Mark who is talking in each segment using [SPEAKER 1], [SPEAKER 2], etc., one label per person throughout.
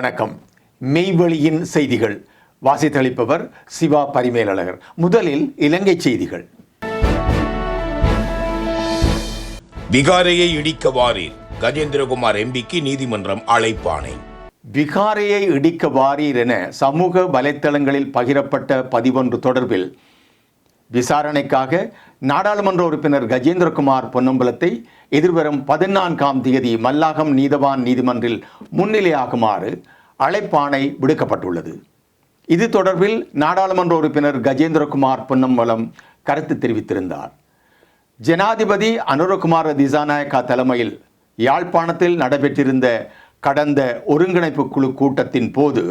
[SPEAKER 1] வணக்கம். மெய்வழியின் செய்திகள். வாசித்தளிப்பவர் சிவா பரிமேலழகர். முதலில் இலங்கை செய்திகள்.
[SPEAKER 2] விகாரையை இடிக்க வாரீர். கஜேந்திரகுமார் எம்பிக்கு நீதிமன்றம் அழைப்பாணை.
[SPEAKER 1] விகாரையை இடிக்க வாரீர் என சமூக வலைத்தளங்களில் பகிரப்பட்ட பதிவொன்று தொடர்பில் விசாரணைக்காக நாடாளுமன்ற உறுப்பினர் கஜேந்திரகுமார் பொன்னம்பலத்தை எதிர்வரும் பதினான்காம் தேதி மல்லாகம் நீதவான் நீதிமன்றில் முன்னிலையாகுமாறு அழைப்பாணை விடுக்கப்பட்டுள்ளது. இது தொடர்பில் நாடாளுமன்ற உறுப்பினர் கஜேந்திரகுமார் பொன்னம்பலம் கருத்து தெரிவித்திருந்தார். ஜனாதிபதி அனுரகுமார திசாநாயக்கா தலைமையில் யாழ்ப்பாணத்தில் நடைபெற்றிருந்த கடந்த ஒருங்கிணைப்பு குழு கூட்டத்தின் போது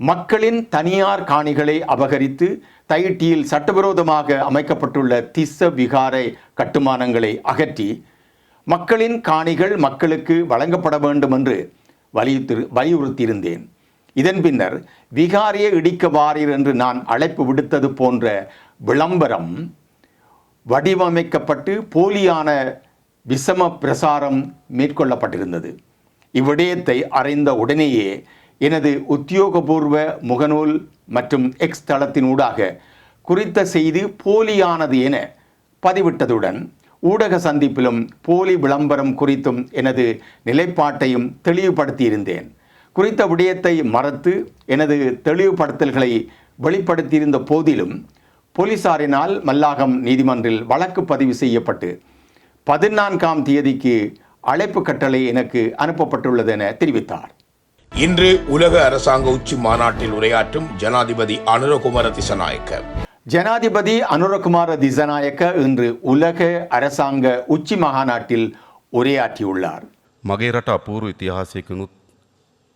[SPEAKER 1] மக்களின் தனியார் காணிகளை அபகரித்து தைட்டியில் சட்டவிரோதமாக அமைக்கப்பட்டுள்ள திஸ்ஸ விகாரை கட்டுமானங்களை அகற்றி மக்களின் காணிகள் மக்களுக்கு வழங்கப்பட வேண்டும் என்று வலியுறுத்தி வலியுறுத்தியிருந்தேன். இதன் பின்னர் விகாரியை இடிக்க வாரீர் என்று நான் அழைப்பு விடுத்தது போன்ற விளம்பரம் வடிவமைக்கப்பட்டு போலியான விஷம பிரசாரம் மேற்கொள்ளப்பட்டிருந்தது. இவ்விடயத்தை அறிந்த உடனேயே எனது உத்தியோகபூர்வ முகநூல் மற்றும் எக்ஸ் தளத்தினூடாக குறித்த செய்தி போலியானது என பதிவிட்டதுடன் ஊடக சந்திப்பிலும் போலி விளம்பரம் குறித்தும் எனது நிலைப்பாட்டையும் தெளிவுபடுத்தியிருந்தேன். குறித்த விடயத்தை மறத்து எனது தெளிவுபடுத்தல்களை வெளிப்படுத்தியிருந்த போதிலும் போலீசாரினால் மல்லாகம் நீதிமன்றில் வழக்கு பதிவு செய்யப்பட்டு பதினான்காம் தேதிக்கு அழைப்பு கட்டளை எனக்கு அனுப்பப்பட்டுள்ளது என தெரிவித்தார்.
[SPEAKER 2] இன்று உலக அரசாங்க உச்சி மாநாட்டில் உரையாற்றும் ஜனாதிபதி அனுரகுமார திசநாயக்க
[SPEAKER 1] ஜனாதிபதி அனுரகுமார திசநாயக்க இன்று உலக அரசாங்க உச்சி மகாநாட்டில் உரையாற்றியுள்ளார்
[SPEAKER 3] මගේ රට අපූරු ඉතිහාසයකනුත්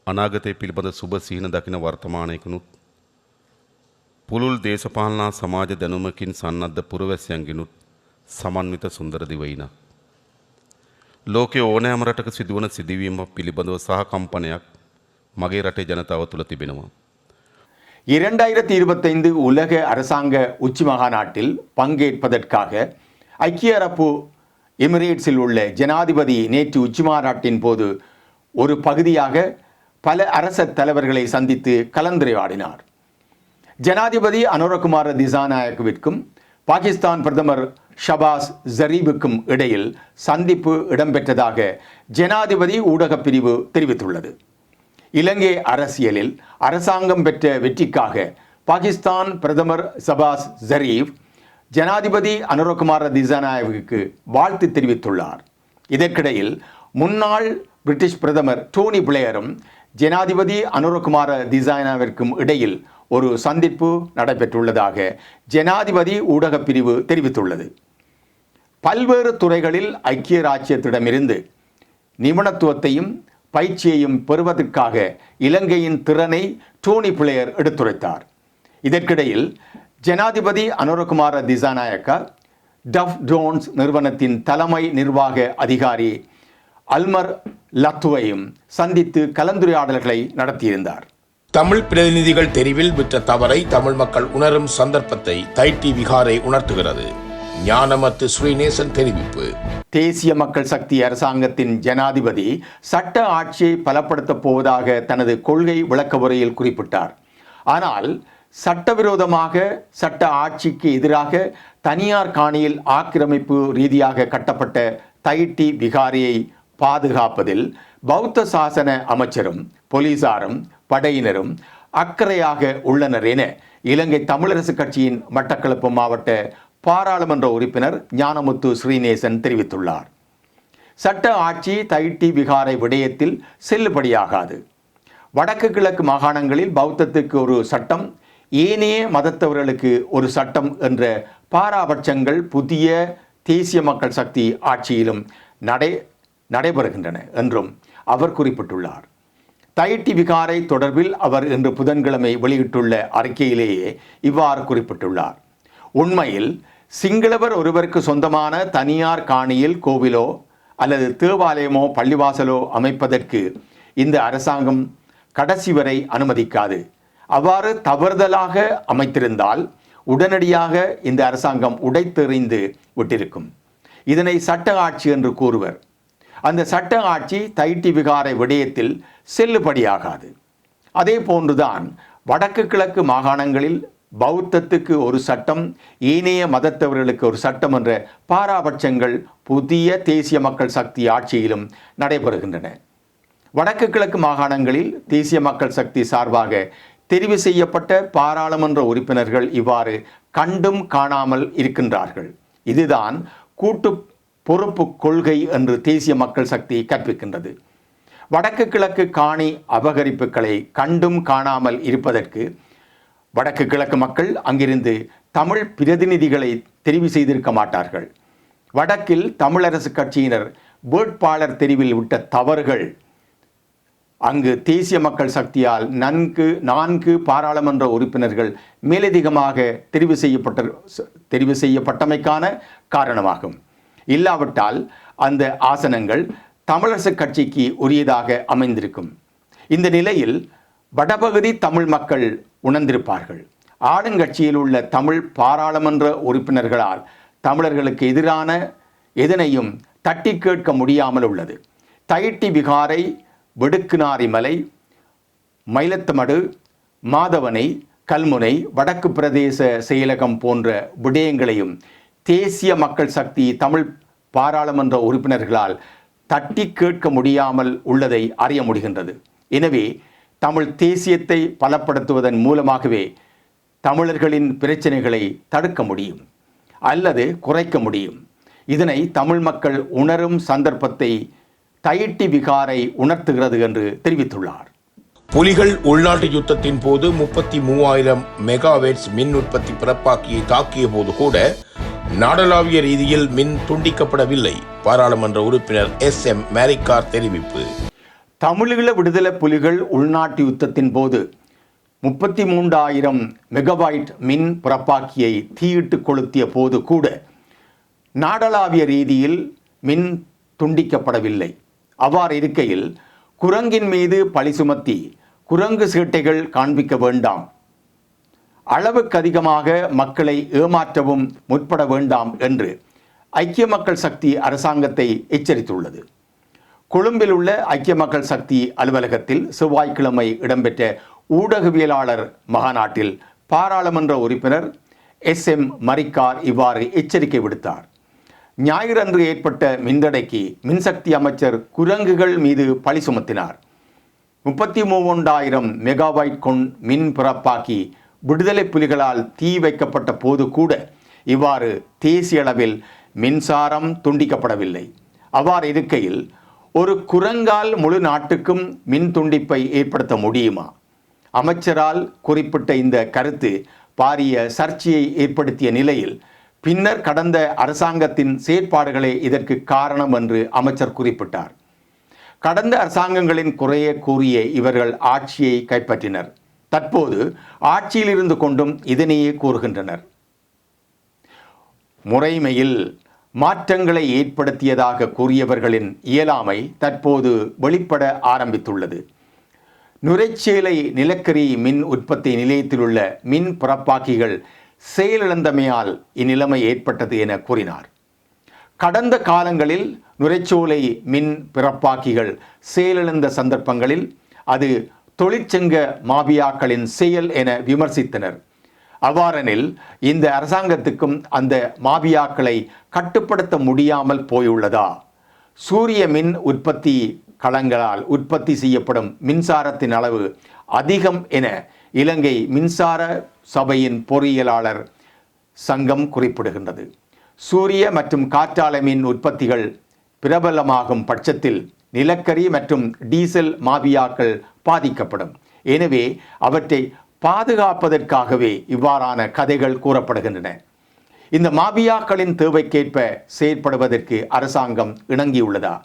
[SPEAKER 3] අනාගතය පිළිබඳ සුබ සිහින දකින වර්තමානයකනුත් පුළුල් දේශපාලනා සමාජ දැනුමකින් සන්නද්ධ පුරවැසියන්ගෙනුත් සමන්විත සුන්දර දිවයින. ලෝකෙ ඕනෑම රටක සිදුවන සිදුවීම පිළිබඳව සහ කම්පනයක් මගේ රටේ ජනතාව තුළ තිබෙනවා.
[SPEAKER 1] இரண்டாயிரத்தி இருபத்தைந்து உலக அரசாங்க உச்சி மகாநாட்டில் பங்கேற்பதற்காக ஐக்கிய அரபு எமிரேட்ஸில் உள்ள ஜனாதிபதி நேற்று உச்சி மாநாட்டின் போது ஒரு பகுதியாக பல அரச தலைவர்களை சந்தித்து கலந்துரையாடினார் ஜனாதிபதி அனுரகுமார திசாநாயக்கவிற்கும் பாகிஸ்தான் பிரதமர் ஷபாஸ் ஜரீபுக்கும் இடையில் சந்திப்பு இடம்பெற்றதாக ஜனாதிபதி ஊடகப் பிரிவு தெரிவித்துள்ளது இலங்கை அரசியலில் அரசாங்கம் பெற்ற வெற்றிக்காக பாகிஸ்தான் பிரதமர் சபாஸ் ஜரீப் ஜனாதிபதி அனுரகுமார திசாநாயகுக்கு வாழ்த்து தெரிவித்துள்ளார். இதற்கிடையில் முன்னாள் பிரிட்டிஷ் பிரதமர் டோனி பிளேயரும் ஜனாதிபதி அனுரகுமார திசானாவிற்கும் இடையில் ஒரு சந்திப்பு நடைபெற்றுள்ளதாக ஜனாதிபதி ஊடகப் பிரிவு தெரிவித்துள்ளது. பல்வேறு துறைகளில் ஐக்கிய ராச்சியத்திடமிருந்து நிபுணத்துவத்தையும் பயிற்சியையும் பெறுவதற்காக இலங்கையின் திறனை டோனி பிளேயர் எடுத்துரைத்தார். இதற்கிடையில் ஜனாதிபதி அனுரகுமார திசாநாயக்கா டஃப் டோன்ஸ் நிறுவனத்தின் தலைமை நிர்வாக அதிகாரி அல்மர் லத்துவையும் சந்தித்து கலந்துரையாடல்களை நடத்தியிருந்தார்.
[SPEAKER 2] தமிழ் பிரதிநிதிகள் தெரிவில் விற்ற தவறை தமிழ் மக்கள் உணரும் சந்தர்ப்பத்தை தைட்டி விகாரை உணர்த்துகிறது. ஞானமத்து ஸ்ரீநேசன் தெரிவிப்பு.
[SPEAKER 1] தேசிய மக்கள் சக்தி அரசாங்கத்தின் ஜனாதிபதி சட்ட ஆட்சியை பலப்படுத்தப் போவதாக தனது கொள்கை விளக்க உரையில் குறிப்பிட்டார். ஆனால் சட்டவிரோதமாக சட்ட ஆட்சிக்கு எதிராக தனியார் காணியில் ஆக்கிரமிப்பு ரீதியாக கட்டப்பட்ட தைட்டி விகாரியை பாதுகாப்பதில் பௌத்த சாசன அமைச்சரும் போலீசாரும் படையினரும் அக்கறையாக உள்ளனர் என இலங்கை தமிழரசு கட்சியின் மட்டக்களப்பு மாவட்ட பாராளுமன்ற உறுப்பினர் ஞானமுத்து ஸ்ரீநேசன் தெரிவித்துள்ளார். சட்ட ஆட்சி தைட்டி விகாரை விடயத்தில் செல்லுபடியாகாது. வடக்கு கிழக்கு மாகாணங்களில் பௌத்தத்துக்கு ஒரு சட்டம் ஏனைய மதத்தவர்களுக்கு ஒரு சட்டம் என்ற பாராபட்சங்கள் புதிய தேசிய மக்கள் சக்தி ஆட்சியிலும் நடை நடைபெறுகின்றன என்றும் அவர் குறிப்பிட்டுள்ளார். தைட்டி விகாரை தொடர்பில் அவர் இன்று புதன்கிழமை வெளியிட்டுள்ள அறிக்கையிலேயே இவ்வாறு குறிப்பிட்டுள்ளார். உண்மையில் சிங்களவர் ஒருவருக்கு சொந்தமான தனியார் காணியில் கோவிலோ அல்லது தேவாலயமோ பள்ளிவாசலோ அமைப்பதற்கு இந்த அரசாங்கம் கடைசி வரை அனுமதிக்காது. அவ்வாறு தவறுதலாக அமைத்திருந்தால் உடனடியாக இந்த அரசாங்கம் உடைத்தெறிந்து விட்டிருக்கும். இதனை சட்ட ஆட்சி என்று கூறுவர். அந்த சட்ட ஆட்சி தைட்டி விகாரை விடயத்தில் செல்லுபடியாகாது. அதே போன்றுதான் வடக்கு கிழக்கு மாகாணங்களில் பௌத்தத்துக்கு ஒரு சட்டம் ஏனைய மதத்தவர்களுக்கு ஒரு சட்டம் என்ற பாராபட்சங்கள் புதிய தேசிய மக்கள் சக்தி ஆட்சியிலும் நடைபெறுகின்றன. வடக்கு கிழக்கு மாகாணங்களில் தேசிய மக்கள் சக்தி சார்பாக தெரிவு செய்யப்பட்ட பாராளுமன்ற உறுப்பினர்கள் இவ்வாறு கண்டும் காணாமல் இருக்கின்றார்கள். இதுதான் கூட்டு பொறுப்பு கொள்கை என்று தேசிய மக்கள் சக்தி கற்பிக்கின்றது. வடக்கு கிழக்கு காணி அபகரிப்புகளை கண்டும் காணாமல் இருப்பதற்கு வடக்கு கிழக்கு மக்கள் அங்கிருந்து தமிழ் பிரதிநிதிகளை தெரிவு செய்திருக்க மாட்டார்கள். வடக்கில் தமிழரசு கட்சியினர் வேட்பாளர் தெரிவில் விட்ட தவறுகள். அங்கு தேசிய மக்கள் சக்தியால் நன்கு நான்கு பாராளுமன்ற உறுப்பினர்கள் மேலதிகமாக தெரிவு செய்யப்பட்ட தெரிவு செய்யப்பட்டமைக்கான காரணமாகும். இல்லாவிட்டால் அந்த ஆசனங்கள் தமிழரசு கட்சிக்கு உரியதாக அமைந்திருக்கும். இந்த நிலையில் வடபகுதி தமிழ் மக்கள் உணர்ந்திருப்பார்கள். ஆளுங்கட்சியில் உள்ள தமிழ் பாராளுமன்ற உறுப்பினர்களால் தமிழர்களுக்கு எதிரான எதனையும் தட்டி கேட்க முடியாமல் உள்ளது. தயிட்டி விகாரை வெடுக்குநாரி மலை மயிலத்தமடு மாதவனை கல்முனை வடக்கு பிரதேச செயலகம் போன்ற விடயங்களையும் தேசிய மக்கள் சக்தி தமிழ் பாராளுமன்ற உறுப்பினர்களால் தட்டி கேட்க முடியாமல் உள்ளதை அறிய முடிகின்றது. எனவே தமிழ் தேசியத்தை பலப்படுத்துவதன் மூலமாகவே தமிழர்களின் பிரச்சனைகளை தடுக்க முடியும் அல்லது குறைக்க முடியும். இதனை தமிழ் மக்கள் உணரும் சந்தர்ப்பத்தை தயிட்டி விகாரை உணர்த்துகிறது என்று தெரிவித்துள்ளார்.
[SPEAKER 2] புலிகள் உள்நாட்டு யுத்தத்தின் போது முப்பத்தி மூவாயிரம் மெகாவேட்ஸ் மின் உற்பத்தி பிறப்பாக்கியை தாக்கிய போது கூட நாடளாவிய ரீதியில் மின் துண்டிக்கப்படவில்லை பாராளுமன்ற உறுப்பினர் எஸ் எம் மேரிக்கார் தெரிவிப்பு.
[SPEAKER 1] தமிழீழ விடுதலை புலிகள் உள்நாட்டு யுத்தத்தின் போது முப்பத்தி மூன்றாயிரம் மெகாபைட் மின் புறப்பாக்கியை தீயிட்டு கொளுத்திய போது கூட நாடளாவிய ரீதியில் மின் துண்டிக்கப்படவில்லை. அவ்வாறு இருக்கையில் குரங்கின் மீது பழி சுமத்தி குரங்கு சீட்டைகள் காண்பிக்க வேண்டாம். அளவுக்கு அதிகமாக மக்களை ஏமாற்றவும் முற்பட வேண்டாம் என்று ஐக்கிய மக்கள் சக்தி அரசாங்கத்தை எச்சரித்துள்ளது. கொழும்பில் உள்ள ஐக்கிய மக்கள் சக்தி அலுவலகத்தில் செவ்வாய்க்கிழமை இடம்பெற்ற ஊடகவியலாளர் மகாநாட்டில் பாராளுமன்ற உறுப்பினர் எஸ் எம் மரிக்கார் இவ்வாறு எச்சரிக்கை விடுத்தார். ஞாயிறன்று ஏற்பட்ட மின்தடைக்கு மின்சக்தி அமைச்சர் குரங்குகள் மீது பழி சுமத்தினார். முப்பத்தி மூன்றாயிரம் மெகாவைட் கொண் மின் பிறப்பாக்கி விடுதலை புலிகளால் தீ வைக்கப்பட்ட போது கூட இவ்வாறு தேசிய அளவில் மின்சாரம் துண்டிக்கப்படவில்லை. அவ்வாறு இருக்கையில் ஒரு குரங்கால் முழு நாட்டுக்கும் மின் துண்டிப்பை ஏற்படுத்த முடியுமா? அமைச்சரால் குறிப்பிட்ட இந்த கருத்து பாரிய சர்ச்சையை ஏற்படுத்திய நிலையில் பின்னர் கடந்த அரசாங்கத்தின் செயற்பாடுகளே இதற்கு காரணம் என்று அமைச்சர் குறிப்பிட்டார். கடந்த அரசாங்கங்களின் குறைய கூறிய இவர்கள் ஆட்சியை கைப்பற்றினர். தற்போது ஆட்சியில் இருந்து கொண்டும் இதனையே கூறுகின்றனர். முறைமையில் மாற்றங்களை ஏற்படுத்தியதாக கூறியவர்களின் இயலாமை தற்போது வெளிப்பட ஆரம்பித்துள்ளது. நுரைச்சேலை நிலக்கரி மின் உற்பத்தி நிலையத்தில் உள்ள மின் பிறப்பாக்கிகள் செயலிழந்தமையால் இந்நிலைமை ஏற்பட்டது என கூறினார். கடந்த காலங்களில் நுரைச்சோலை மின் பிறப்பாக்கிகள் செயலிழந்த சந்தர்ப்பங்களில் அது தொழிற்சங்க மாபியாக்களின் செயல் என விமர்சித்தனர். அவ்வாறெனில் இந்த அரசாங்கத்துக்கும் அந்த மாபியாக்களை கட்டுப்படுத்த முடியாமல் போயுள்ளதா? சூரிய மின் உற்பத்தி களங்களால் உற்பத்தி செய்யப்படும் மின்சாரத்தின் அளவு அதிகம் என இலங்கை மின்சார சபையின் பொறியியலாளர் சங்கம் குறிப்பிடுகின்றது. சூரிய மற்றும் காற்றாலை மின் உற்பத்திகள் பிரபலமாகும் பட்சத்தில் நிலக்கரி மற்றும் டீசல் மாபியாக்கள் பாதிக்கப்படும். எனவே அவற்றை பாதுகாப்பதற்காகவே இவ்வாறான கதைகள் கூறப்படுகின்றன. இந்த மாபியாக்களின் தேவைக்கேற்ப செயற்படுவதற்கு அரசாங்கம் இணங்கியுள்ளதா?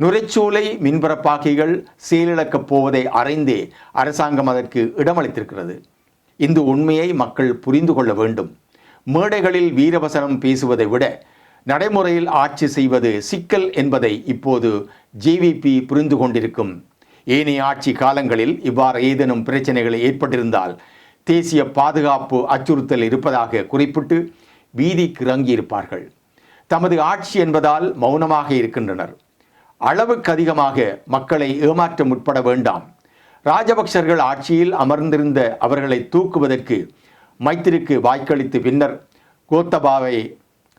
[SPEAKER 1] நுரைச்சூளை மின்பரப்பாக்கிகள் செயலிழக்கப் போவதை அறிந்தே அரசாங்கம் அதற்கு இடமளித்திருக்கிறது. இந்த உண்மையை மக்கள் புரிந்து கொள்ள வேண்டும். மேடைகளில் வீரவசனம் பேசுவதை விட நடைமுறையில் ஆட்சி செய்வது சிக்கல் என்பதை இப்போது ஜேவிபி புரிந்து கொண்டிருக்கும் ஏனைய ஆட்சி காலங்களில் இவ்வாறு ஏதேனும் பிரச்சனைகள் ஏற்பட்டிருந்தால் தேசிய பாதுகாப்பு அச்சுறுத்தல் இருப்பதாக குறிப்பிட்டு வீதிக்கு இறங்கியிருப்பார்கள். தமது ஆட்சி என்பதால் மௌனமாக இருக்கின்றனர். அளவுக்கு அதிகமாக மக்களை ஏமாற்ற முற்பட வேண்டாம். ராஜபக்சர்கள் ஆட்சியில் அமர்ந்திருந்த அவர்களை தூக்குவதற்கு மைத்திரிக்கு வாய்க்களித்து பின்னர் கோத்தபாவை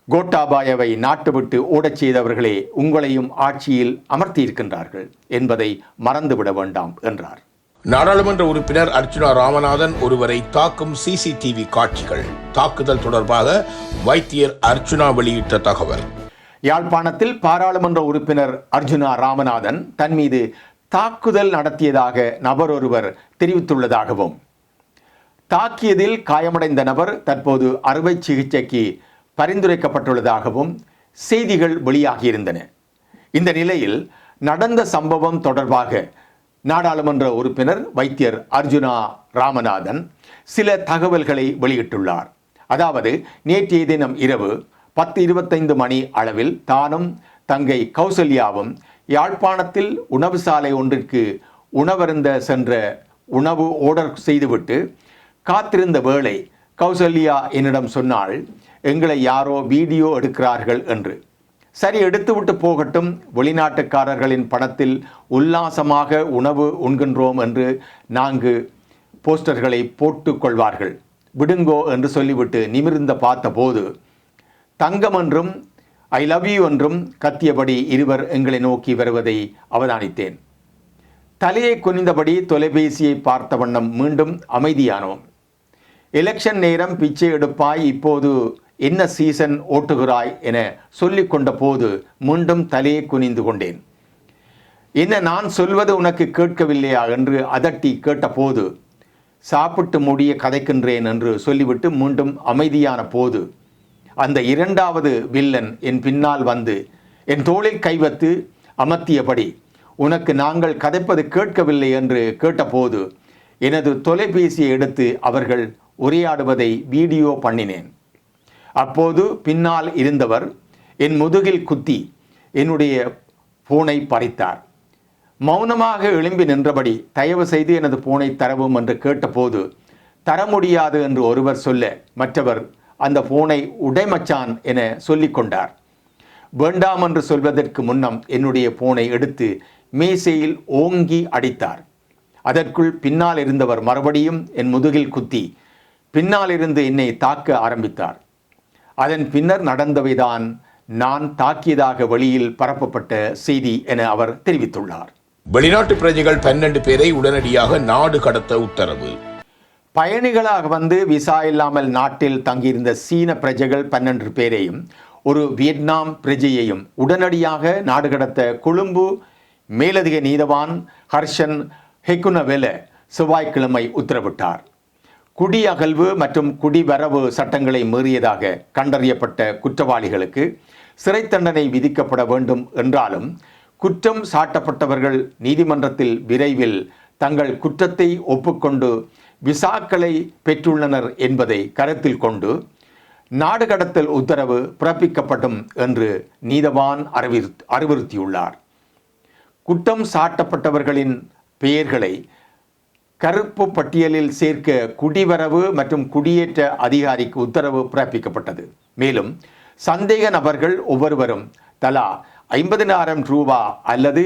[SPEAKER 1] கோட்டாபாயவை நாட்டு விட்டு ஓடச் செய்தவர்களே உங்களையும் ஆட்சியில் அமர்த்தியிருக்கின்றார்கள் என்பதை மறந்துவிட வேண்டாம் என்றார்.
[SPEAKER 2] நாடாளுமன்ற உறுப்பினர் அர்ச்சுனா ராமநாதன் ஒருவரை தாக்கும் சிசிடிவி காட்சிகள். தாக்குதல் தொடர்பாக வைத்தியர் அர்ச்சுனா வெளியிட்ட தகவல்.
[SPEAKER 1] யாழ்ப்பாணத்தில் பாராளுமன்ற உறுப்பினர் அர்ஜுனா ராமநாதன் தன் மீது தாக்குதல் நடத்தியதாக நபர் ஒருவர் தெரிவித்துள்ளதாகவும் தாக்கியதில் காயமடைந்த நபர் தற்போது அறுவை சிகிச்சைக்கு பரிந்துரைக்கப்பட்டுள்ளதாகவும் செய்திகள் வெளியாகியிருந்தன. இந்த நிலையில் நடந்த சம்பவம் தொடர்பாக நாடாளுமன்ற உறுப்பினர் வைத்தியர் அர்ஜுனா ராமநாதன் சில தகவல்களை வெளியிட்டுள்ளார். அதாவது நேற்றைய தினம் இரவு பத்து இருபத்தைந்து மணி அளவில் தானும் தங்கை கௌசல்யாவும் யாழ்ப்பாணத்தில் உணவு சாலை ஒன்றிற்கு உணவருந்த சென்ற உணவு ஆர்டர் செய்துவிட்டு காத்திருந்த வேளை கௌசல்யா என்னிடம் சொன்னால் எங்களை யாரோ வீடியோ எடுக்கிறார்கள் என்று. சரி எடுத்துவிட்டு போகட்டும். வெளிநாட்டுக்காரர்களின் பணத்தில் உல்லாசமாக உணவு உண்கின்றோம் என்று நான்கு போஸ்டர்களை போட்டுக்கொள்வார்கள் விடுங்கோ என்று சொல்லிவிட்டு நிமிர்ந்த பார்த்தபோது தங்கம் என்றும் ஐ லவ் யூ என்றும் கத்தியபடி இருவர் எங்களை நோக்கி வருவதை அவதானித்தேன். தலையை குனிந்தபடி தொலைபேசியை பார்த்த வண்ணம் மீண்டும் அமைதியானோம். எலெக்ஷன் நேரம் பிச்சை எடுப்பாய் இப்போது என்ன சீசன் ஓட்டுகிறாய் என சொல்லி கொண்ட போது மீண்டும் தலையை குனிந்து கொண்டேன். என்ன நான் சொல்வது உனக்கு கேட்கவில்லையா என்று அதட்டி கேட்டபோது சாப்பிட்டு முடிய கதைக்கின்றேன் என்று சொல்லிவிட்டு மீண்டும் அமைதியான போது அந்த இரண்டாவது வில்லன் என் பின்னால் வந்து என் தோளில் கைவத்து அமர்த்தியபடி உனக்கு நாங்கள் கதைப்பது கேட்கவில்லை என்று கேட்டபோது எனது தொலைபேசியை எடுத்து அவர்கள் உரையாடுவதை வீடியோ பண்ணினேன். அப்போது பின்னால் இருந்தவர் என் முதுகில் குத்தி என்னுடைய பூனை பறித்தார். மௌனமாக எழும்பி நின்றபடி தயவு செய்து எனது பூனை தரவும் என்று கேட்டபோது தர முடியாது என்று ஒருவர் சொல்ல மற்றவர் அந்த பூனை உடைமச்சான் என சொல்லிக்கொண்டார் வேண்டாம் என்று சொல்வதற்கு முன்னம் என்னுடைய பூனை எடுத்து மேசையில் ஓங்கி அடித்தார். அதற்குள் பின்னால் இருந்தவர் மறுபடியும் என் முதுகில் குத்தி பின்னால் இருந்து என்னை தாக்க ஆரம்பித்தார். அதன் பின்னர் நடந்தவைதான் நான் தாக்கியதாக வெளியில் பரப்பப்பட்ட செய்தி என அவர் தெரிவித்துள்ளார்.
[SPEAKER 2] வெளிநாட்டு பிரஜைகள் பன்னெண்டு பேரை உடனடியாக நாடு கடத்த உத்தரவு.
[SPEAKER 1] பயணிகளாக வந்து விசா இல்லாமல் நாட்டில் தங்கியிருந்த சீன பிரஜைகள் பன்னெண்டு பேரையும் ஒரு வியட்நாம் பிரஜையையும் உடனடியாக நாடு கடத்த கொழும்பு மேலதிக நீதவான் ஹர்ஷன் ஹெக்குனவெல செவ்வாய்க்கிழமை உத்தரவிட்டார். குடியகல்வு மற்றும் குடிவரவு சட்டங்களை மீறியதாக கண்டறியப்பட்ட குற்றவாளிகளுக்கு சிறை தண்டனை விதிக்கப்பட வேண்டும் என்றாலும் குற்றம் சாட்டப்பட்டவர்கள் நீதிமன்றத்தில் விரைவில் தங்கள் குற்றத்தை ஒப்புக்கொண்டு விசாக்களை பெற்றுள்ளனர் என்பதை கருத்தில் கொண்டு நாடு கடத்தல் உத்தரவு பிறப்பிக்கப்படும் என்று நீதவான் அறிவிற் அறிவுறுத்தியுள்ளார். குற்றம் சாட்டப்பட்டவர்களின் பெயர்களை கருப்பு பட்டியலில் சேர்க்க குடிவரவு மற்றும் குடியேற்ற அதிகாரிக்கு உத்தரவு பிறப்பிக்கப்பட்டது. மேலும் சந்தேக நபர்கள் ஒவ்வொருவரும் தலா ஐம்பதினாயிரம் ரூபா அல்லது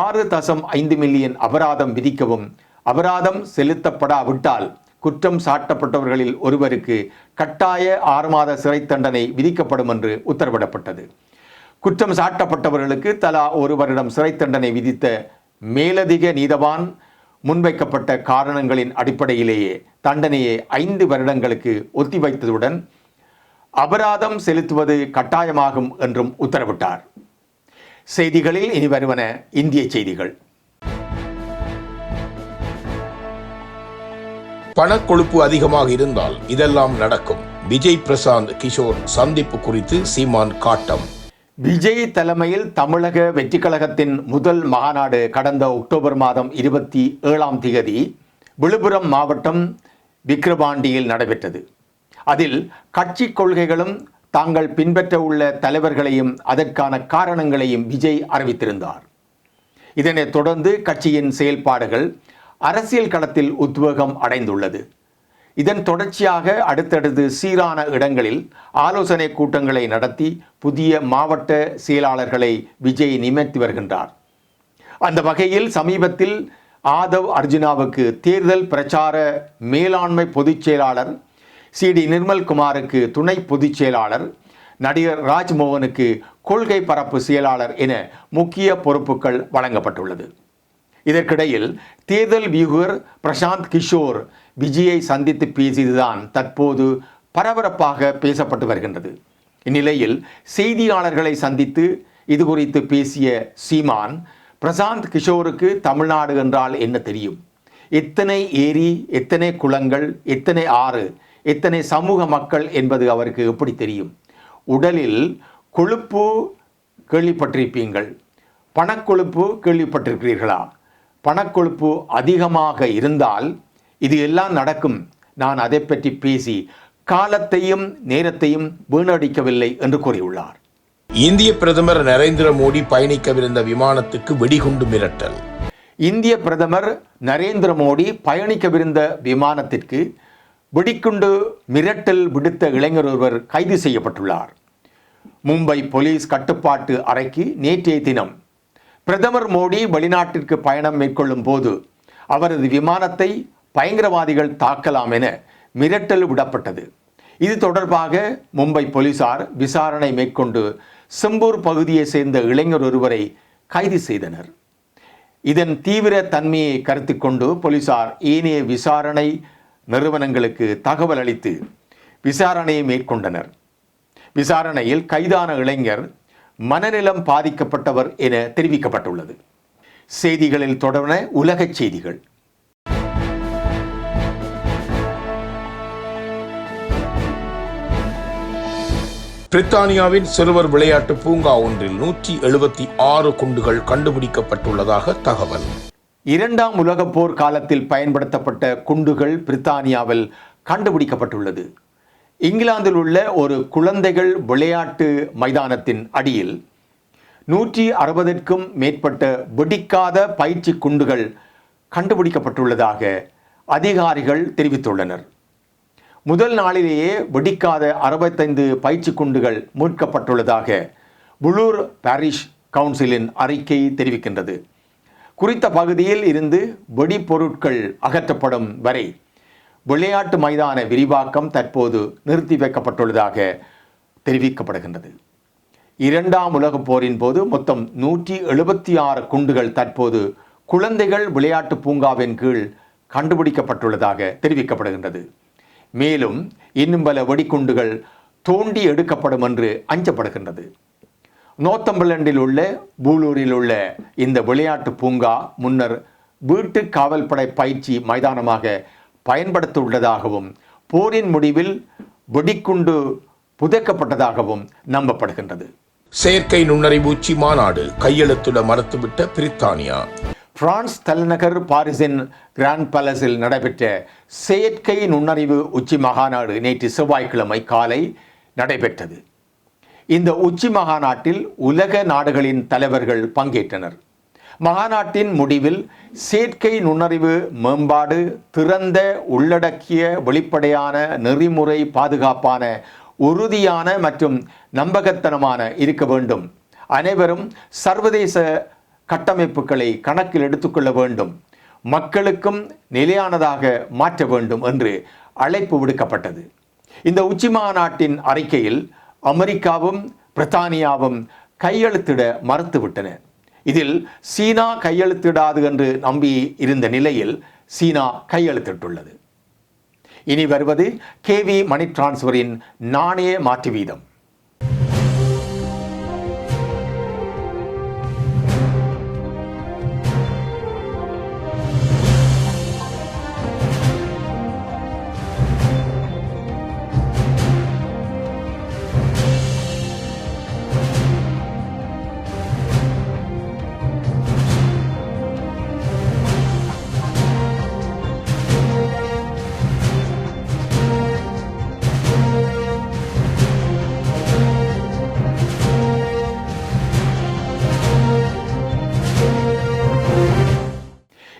[SPEAKER 1] ஆறு தசம் ஐந்து மில்லியன் அபராதம் விதிக்கவும் அபராதம் செலுத்தப்படாவிட்டால் குற்றம் சாட்டப்பட்டவர்களில் ஒருவருக்கு கட்டாய ஆறு மாத சிறை தண்டனை விதிக்கப்படும் என்று உத்தரவிடப்பட்டது. குற்றம் சாட்டப்பட்டவர்களுக்கு தலா ஒரு வருடம் சிறை தண்டனை விதித்த மேலதிக நீதவான் முன்வைக்கப்பட்ட காரணங்களின் அடிப்படையிலேயே தண்டனையை ஐந்து வருடங்களுக்கு ஒத்திவைத்ததுடன் அபராதம் செலுத்துவது கட்டாயமாகும் என்றும் உத்தரவிட்டார். செய்திகளில் இனி வருவன இந்திய செய்திகள்.
[SPEAKER 2] பணக்கொழுப்பு அதிகமாக இருந்தால் இதெல்லாம் நடக்கும். விஜய் பிரசாந்த் கிஷோர் சந்திப்பு குறித்து சீமான் காட்டம்.
[SPEAKER 1] விஜய் தலைமையில் தமிழக வெற்றி கழகத்தின் முதல் மாநாடு கடந்த அக்டோபர் மாதம் இருபத்தி ஏழாம் திகதி விழுப்புரம் மாவட்டம் விக்கிரபாண்டியில் நடைபெற்றது. அதில் கட்சி கொள்கைகளும் தாங்கள் பின்பற்ற உள்ள தலைவர்களையும் அதற்கான காரணங்களையும் விஜய் அறிவித்திருந்தார். இதனைத் தொடர்ந்து கட்சியின் செயல்பாடுகள் அரசியல் களத்தில் உத்வேகம் அடைந்துள்ளது. இதன் தொடர்ச்சியாக அடுத்தடுத்து சீரான இடங்களில் ஆலோசனை கூட்டங்களை நடத்தி புதிய மாவட்ட செயலாளர்களை விஜய் நியமித்து வருகின்றார். அந்த வகையில் சமீபத்தில் ஆதவ் அர்ஜுனாவுக்கு தேர்தல் பிரச்சார மேலாண்மை பொதுச் செயலாளர் சி டி நிர்மல்குமாருக்கு துணை பொதுச் செயலாளர் நடிகர் ராஜ்மோகனுக்கு கொள்கை பரப்பு செயலாளர் என முக்கிய பொறுப்புகள் வழங்கப்பட்டுள்ளது. இதற்கிடையில் தேர்தல் வியூகர் பிரசாந்த் கிஷோர் விஜயை சந்தித்து பேசியதுதான் தற்போது பரபரப்பாக பேசப்பட்டு வருகின்றது. இந்நிலையில் செய்தியாளர்களை சந்தித்து இது குறித்து பேசிய சீமான் பிரசாந்த் கிஷோருக்கு தமிழ்நாடு என்றால் என்ன தெரியும்? எத்தனை ஏரி எத்தனை குளங்கள் எத்தனை ஆறு எத்தனை சமூக மக்கள் என்பது அவருக்கு எப்படி தெரியும்? உடலில் கொழுப்பு கேள்விப்பட்டிருப்பீங்கள் பணக்கொழுப்பு கேள்விப்பட்டிருக்கிறீர்களா? பணக்கொழுப்பு அதிகமாக இருந்தால் இது எல்லாம் நடக்கும். நான் அதை பற்றி பேசி காலத்தையும் நேரத்தையும் வீணடிக்கவில்லை என்று கூறியுள்ளார்.
[SPEAKER 2] இந்திய பிரதமர் நரேந்திர மோடி பயணிக்கவிருந்த விமானத்துக்கு வெடிகுண்டு மிரட்டல்.
[SPEAKER 1] இந்திய பிரதமர் நரேந்திர மோடி பயணிக்கவிருந்த விமானத்திற்கு வெடிக்குண்டு மிரட்டல் விடுத்த இளைஞர் ஒருவர் கைது செய்யப்பட்டுள்ளார். மும்பை போலீஸ் கட்டுப்பாட்டு அறைக்கு நேற்றைய தினம் பிரதமர் மோடி வெளிநாட்டிற்கு பயணம் மேற்கொள்ளும் போது அவரது விமானத்தை பயங்கரவாதிகள் தாக்கலாம் என மிரட்டல் விடப்பட்டது. இது தொடர்பாக மும்பை போலீசார் விசாரணை மேற்கொண்டு செம்பூர் பகுதியை சேர்ந்த இளைஞர் ஒருவரை கைது செய்தனர். இதன் தீவிர தன்மையை கருத்து கொண்டு போலீசார் ஏனைய விசாரணை நிறுவனங்களுக்கு தகவல் அளித்து விசாரணையை மேற்கொண்டனர். விசாரணையில் கைதான இளைஞர் மனநலம் பாதிக்கப்பட்டவர் என தெரிவிக்கப்பட்டுள்ளது. செய்திகளில் தொடர்ன உலகச் செய்திகள்.
[SPEAKER 2] பிரித்தானியாவின் சிறுவர் விளையாட்டு பூங்கா ஒன்றில் நூற்றி எழுபத்தி ஆறு குண்டுகள் கண்டுபிடிக்கப்பட்டுள்ளதாக தகவல்.
[SPEAKER 1] இரண்டாம் உலகப் போர் காலத்தில் பயன்படுத்தப்பட்ட குண்டுகள் பிரித்தானியாவில் கண்டுபிடிக்கப்பட்டுள்ளது. இங்கிலாந்தில் உள்ள ஒரு குழந்தைகள் விளையாட்டு மைதானத்தின் அடியில் நூற்றி அறுபதற்கும் மேற்பட்ட வெடிக்காத பயிற்சி குண்டுகள் கண்டுபிடிக்கப்பட்டுள்ளதாக அதிகாரிகள் தெரிவித்துள்ளனர். முதல் நாளிலேயே வெடிக்காத அறுபத்தைந்து பயிற்சி குண்டுகள் மீட்கப்பட்டுள்ளதாக புளூர் பாரிஷ் கவுன்சிலின் அறிக்கை தெரிவிக்கின்றது. குறித்த பகுதியில் இருந்து வெடிப்பொருட்கள் அகற்றப்படும் வரை விளையாட்டு மைதான விரிவாக்கம் தற்போது நிறுத்தி வைக்கப்பட்டுள்ளதாக தெரிவிக்கப்படுகின்றது. இரண்டாம் உலகப் போரின் போது மொத்தம் நூற்றி எழுபத்தி ஆறு குண்டுகள் தற்போது குழந்தைகள் விளையாட்டு பூங்காவின் கீழ் கண்டுபிடிக்கப்பட்டுள்ளதாக தெரிவிக்கப்படுகின்றது. மேலும் இன்னும் பல வெடிக்குண்டுகள் தோண்டி எடுக்கப்படும் என்று அஞ்சப்படுகின்றது. நோத்தம்பலண்டில் உள்ள பூலூரில் உள்ள இந்த விளையாட்டு பூங்கா முன்னர் வீட்டு காவல்படை பயிற்சி மைதானமாக பயன்படுத்த உள்ளதாகவும் போரின் முடிவில் வெடிக்குண்டு புதைக்கப்பட்டதாகவும் நம்பப்படுகின்றது.
[SPEAKER 2] செயற்கை நுண்ணறிவு உச்சி மாநாடு கையெழுத்திட மறுத்துவிட்ட பிரித்தானியா.
[SPEAKER 1] பிரான்ஸ் தலைநகர் பாரிஸின் கிராண்ட் பேலஸில் நடைபெற்ற செயற்கை நுண்ணறிவு உச்சி மகாநாடு நேற்று செவ்வாய்க்கிழமை காலை நடைபெற்றது. இந்த உச்சி மகாநாட்டில் உலக நாடுகளின் தலைவர்கள் பங்கேற்றனர். மகாநாட்டின் முடிவில் சேர்க்கை நுண்ணறிவு மேம்பாடு திறந்த உள்ளடக்கிய வெளிப்படையான நெறிமுறை பாதுகாப்பான உறுதியான மற்றும் நம்பகத்தனமான இருக்க வேண்டும். அனைவரும் சர்வதேச கட்டமைப்புகளை கணக்கில் எடுத்துக்கொள்ள வேண்டும். மக்களுக்கும் நிலையானதாக மாற்ற வேண்டும் என்று அழைப்பு விடுக்கப்பட்டது. இந்த உச்சி மாநாட்டின் அறிக்கையில் அமெரிக்காவும் பிரித்தானியாவும் கையெழுத்திட மறுத்துவிட்டன. இதில் சீனா கையெழுத்திடாது என்று நம்பி இருந்த நிலையில் சீனா கையெழுத்திட்டுள்ளது. இனி வருவது கேவி மணி டிரான்ஸ்ஃபரின் நாணய மாற்று வீதம்.